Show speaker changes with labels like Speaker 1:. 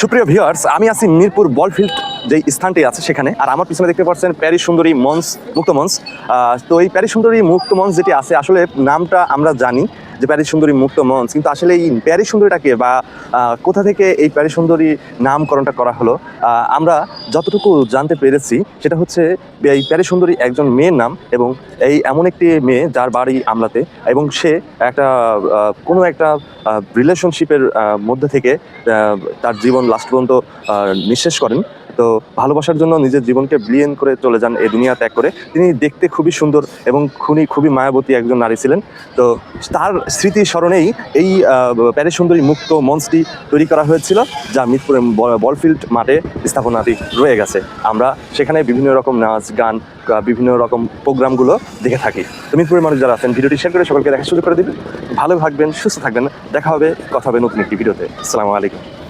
Speaker 1: সুপ্রিয় ভিউয়ার্স আমি আছি মিরপুর বলফিল্ড যে স্থানটি আছে সেখানে। আর আমার পিছনে দেখতে পাচ্ছেন প্যারিস সুন্দরী মঞ্চ, মুক্ত মঞ্চ। তো এই প্যারিস সুন্দরী মুক্ত মঞ্চ যেটি আছে, আসলে নামটা আমরা জানি। যে প্যারিস সুন্দরী মুক্ত মঞ্চ, কিন্তু আসলে এই প্যারিস সুন্দরীটাকে বা কোথা থেকে এই প্যারিস সুন্দরী নামকরণটা করা হলো আমরা যতটুকু জানতে পেরেছি, সেটা হচ্ছে এই প্যারিস সুন্দরী একজন মেয়ের নাম এবং এই এমন একটি মেয়ে যার বাড়ি আমলাতে এবং সে একটা কোনো একটা রিলেশনশিপের মধ্যে থেকে তার জীবন লাস্ট পর্যন্ত নিঃশেষ করেন। তো ভালোবাসার জন্য নিজের জীবনকে বিলিয়ন করে চলে যান এই দুনিয়া ত্যাগ করে। তিনি দেখতে খুবই সুন্দর এবং খুনি খুবই মায়াবতী একজন নারী ছিলেন। তো তার স্মৃতি স্মরণেই এই প্যারিস সুন্দরী মুক্ত মঞ্চটি তৈরি করা হয়েছিল, যা মিরপুরে বলফিল্ড মাঠে স্থাপনাটি রয়ে গেছে। আমরা সেখানে বিভিন্ন রকম নাচ, গান বিভিন্ন রকম প্রোগ্রামগুলো দেখে থাকি। তো মিরপুরের মানুষ যারা আছেন, ভিডিওটি শেয়ার করে সকলকে দেখা শুরু করে দিবেন ভালো থাকবেন, সুস্থ থাকবেন। দেখা হবে, কথা হবে নতুন একটি ভিডিওতে। আসসালামু আলাইকুম।